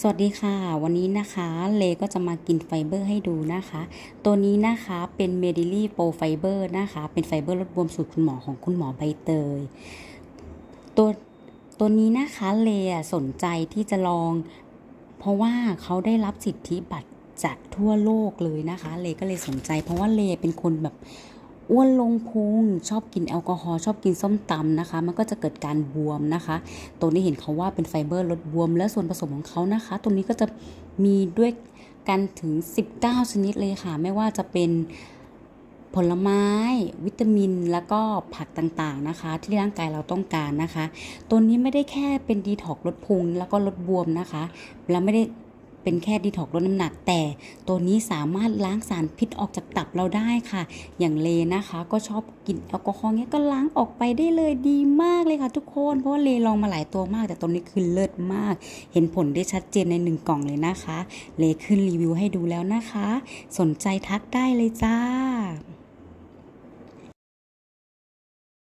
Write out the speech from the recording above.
สวัสดีค่ะ วันนี้นะคะเลก็จะมากินไฟเบอร์ให้ดูนะคะ ตัวนี้นะคะเป็นเมดิลี่โปรไฟเบอร์นะคะ เป็นไฟเบอร์ลดบวมสูตรคุณหมอของคุณหมอใบเตย ตัวตัวนี้นะคะเลสนใจที่จะลอง เพราะว่าเขาได้รับสิทธิบัตรจากทั่วโลกเลยนะคะ เลก็เลยสนใจ เพราะว่าเลเป็นคนแบบ อ้วนลงพุงชอบกินแอลกอฮอล์ชอบกินส้มตำนะคะ มันก็จะเกิดการบวมนะคะตัวนี้เห็นเขาว่าเป็นไฟเบอร์ลดบวม และส่วนผสมของเขานะคะตัวนี้ก็จะมีด้วยกันถึง 19 ชนิดเลยค่ะ ไม่ว่าจะเป็นผลไม้ วิตามินแล้วก็ผักต่างๆนะคะ ที่ร่างกายเราต้องการนะคะ ตัวนี้ไม่ได้แค่เป็นดีท็อกลดพุงแล้วก็ลดบวมนะคะ แล้วไม่ได้ เป็นแค่ดีท็อกลดน้ำหนัก แต่ตัวนี้สามารถล้างสารพิษออกจากตับเราได้ค่ะ อย่างเลนะคะ ก็ชอบกินแอลกอฮอล์เนี้ยก็ล้างออกไปได้เลยดีมากเลยค่ะทุกคนเพราะว่าเลลองมาหลายตัวมาก แต่ตัวนี้คือเลิศมาก เห็นผลได้ชัดเจนในหนึ่งกล่องเลยนะคะ เลขึ้นรีวิวให้ดูแล้วนะคะ สนใจทักได้เลยจ้า